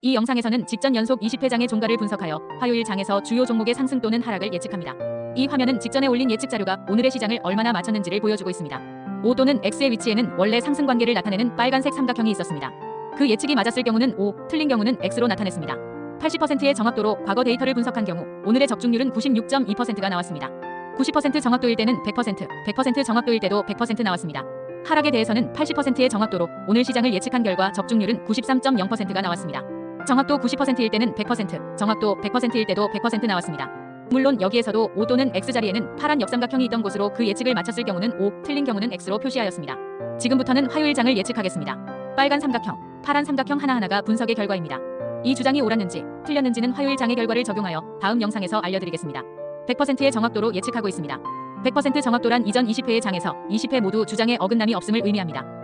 이 영상에서는 직전 연속 20회장의 종가를 분석하여 화요일 장에서 주요 종목의 상승 또는 하락을 예측합니다. 이 화면은 직전에 올린 예측 자료가 오늘의 시장을 얼마나 맞췄는지를 보여주고 있습니다. O 또는 X의 위치에는 원래 상승 관계를 나타내는 빨간색 삼각형이 있었습니다. 그 예측이 맞았을 경우는 O, 틀린 경우는 X로 나타냈습니다. 80%의 정확도로 과거 데이터를 분석한 경우 오늘의 적중률은 96.2%가 나왔습니다. 90% 정확도일 때는 100%, 100% 정확도일 때도 100% 나왔습니다. 하락에 대해서는 80%의 정확도로 오늘 시장을 예측한 결과 적중률은 93.0%가 나왔습니다. 정확도 90%일 때는 100%, 정확도 100%일 때도 100% 나왔습니다. 물론 여기에서도 O 또는 X 자리에는 파란 옆삼각형이 있던 곳으로 그 예측을 맞췄을 경우는 O, 틀린 경우는 X로 표시하였습니다. 지금부터는 화요일 장을 예측하겠습니다. 빨간 삼각형, 파란 삼각형 하나하나가 분석의 결과입니다. 이 주장이 옳았는지 틀렸는지는 화요일 장의 결과를 적용하여 다음 영상에서 알려드리겠습니다. 100%의 정확도로 예측하고 있습니다. 100% 정확도란 이전 20회의 장에서 20회 모두 주장에 어긋남이 없음을 의미합니다.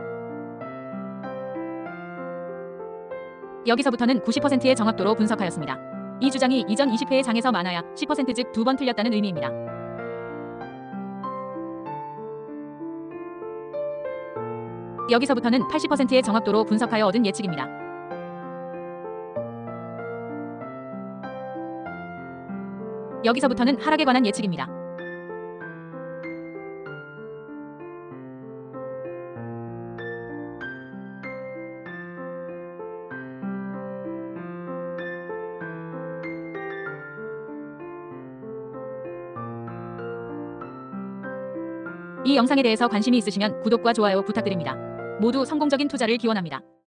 여기서부터는 90%의 정확도로 분석하였습니다. 이 주장이 이전 20회의 장에서 많아야 10%즉 두 번 틀렸다는 의미입니다. 여기서부터는 80%의 정확도로 분석하여 얻은 예측입니다. 여기서부터는 하락에 관한 예측입니다. 이 영상에 대해서 관심이 있으시면 구독과 좋아요 부탁드립니다. 모두 성공적인 투자를 기원합니다.